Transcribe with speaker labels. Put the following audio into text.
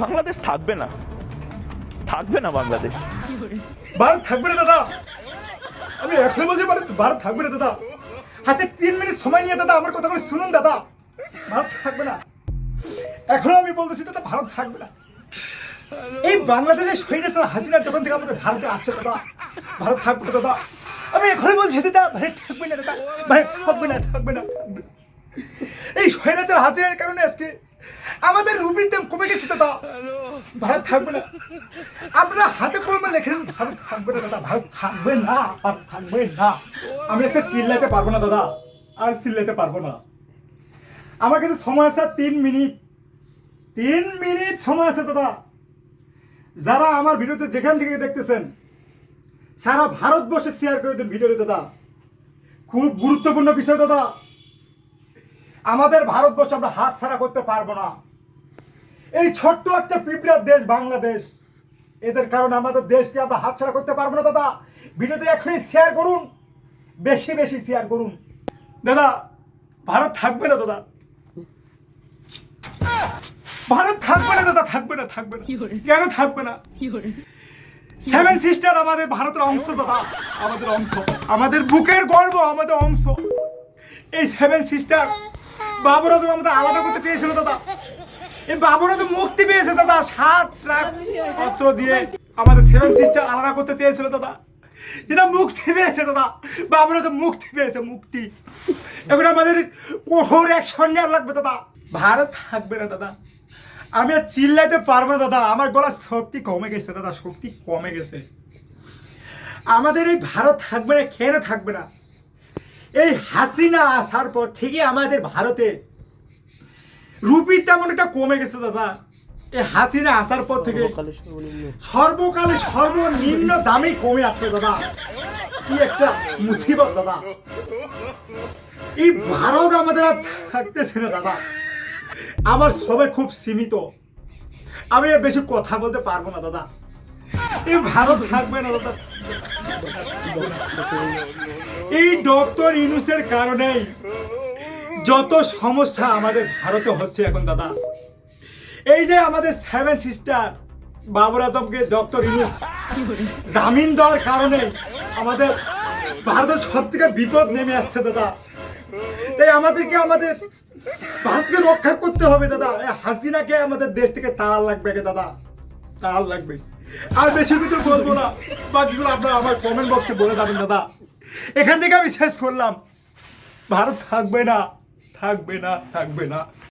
Speaker 1: বাংলাদেশ থাকবে না। থাকবে না বাংলাদেশ।
Speaker 2: ভারত থাকবে না দাদা। আমি এখনই বলছি ভারত ভারত থাকবে না দাদা। হাতে তিন মিনিট সময় নিয়ে দাদা, আমার কথাগুলো শুনুন দাদা। ভারত থাকবে না। এখনও আমি বলতেছি দাদা, ভারত থাকবে না। এই বাংলাদেশের শহীদ হাসিনা যখন থেকে আমাদের ভারতে আসছে দাদা, ভারত থাকবে না দাদা। আমি এখনই বলছি দাদা, ভারত থাকবে না দাদা, ভারত থাকবে না থাকবে না। এই স্বৈরাচার হাসিনার কারণে আজকে আমাদের রুবির দাম কমে গেছে দাদা। ভারত থাকবে না। আপনারা হাতে কলমে লেখেন ভারত থাকবে না দাদা। ভারত থাকবে না ভারত থাকবে না। আমি এসে চিল্লাতে পারব না দাদা। আর চিল্লাতে পারব না। আমার কাছে সময় আছে তিন মিনিট। তিন মিনিট সময় আছে দাদা। যারা আমার ভিডিওতে যেখান থেকে দেখতেছেন সারা ভারতবর্ষে শেয়ার করে দিন ভিডিওতে দাদা। খুব গুরুত্বপূর্ণ বিষয় দাদা। আমাদের ভারতবর্ষ আমরা হাত ছাড়া করতে পারব না। এই ছোট্ট একটা পিঁপড়ার দেশ বাংলাদেশ। এদের কারণে আমাদের দেশকে আমরা হাতছাড়া করতে পারব না দাদা। ভিডিওতে এখনই শেয়ার করুন। বেশি বেশি শেয়ার করুন। দাদা ভারত থাকবে না দাদা। ভারত থাকবে না দাদা থাকবে না থাকবে না। কেন থাকবে না? সেভেন সিস্টার আমাদের ভারতের অংশ দাদা। আমাদের অংশ। আমাদের বুকের গর্ব আমাদের অংশ। এই সেভেন সিস্টার বাবুরা তো আমাদের আলাদা করতে চেয়েছিল, দাদা। এই বাবুরা তো মুক্তি পেয়েছে, দাদা, সাত ট্রাক অস্ত্র দিয়ে। আমাদের সেভেন সিস্টার আলাদা করতে চেয়েছিল, দাদা। মুক্তি পেয়েছে, দাদা। মুক্তি পেয়েছে, মুক্তি। এখন আমাদের কঠোর অ্যাকশন নেওয়ার লাগবে, দাদা। ভারত থাকবে না, দাদা। আমি আর চিল্লাইতে পারব দাদা। আমার গলার শক্তি কমে গেছে, দাদা। শক্তি কমে গেছে। আমাদের এই ভারত থাকবে না কেন থাকবে না। এই হাসিনা আসার পর থেকে আমাদের ভারতে রুপি তেমন একটা কমে গেছে দাদা। এই হাসিনা আসার পর থেকে সর্বকালে সর্বনিম্ন। দামে কমে আসছে দাদা। কি একটা মুসিবত দাদা। এই ভারত আমাদের আর থাকতেছে না দাদা। আমার সবাই খুব সীমিত। আমি আর বেশি কথা বলতে পারব না দাদা। এই ভারত থাকবে না এই ডক্টর ইনুসের কারণেই যত সমস্যা আমাদের ভারতে হচ্ছে এখন, দাদা। এই যে আমাদের সেভেন সিস্টার বাবর আজমকে ডক্টর ইনুস জামিন দেওয়ার কারণে আমাদের ভারতের সব থেকে বিপদ নেমে আসছে, দাদা। তাই আমাদেরকে আমাদের ভারতকে রক্ষা করতে হবে, দাদা। হাসিনাকে আমাদের দেশ থেকে তাড়া লাগবে দাদা। তাড়ার লাগবে। আর বেশি কিছু বলব না। বাকিগুলো আপনারা আমার কমেন্ট বক্সে বলে দেবেন দাদা। এখান থেকে আমি শেষ করলাম। ভারত থাকবে না থাকবে না থাকবে না।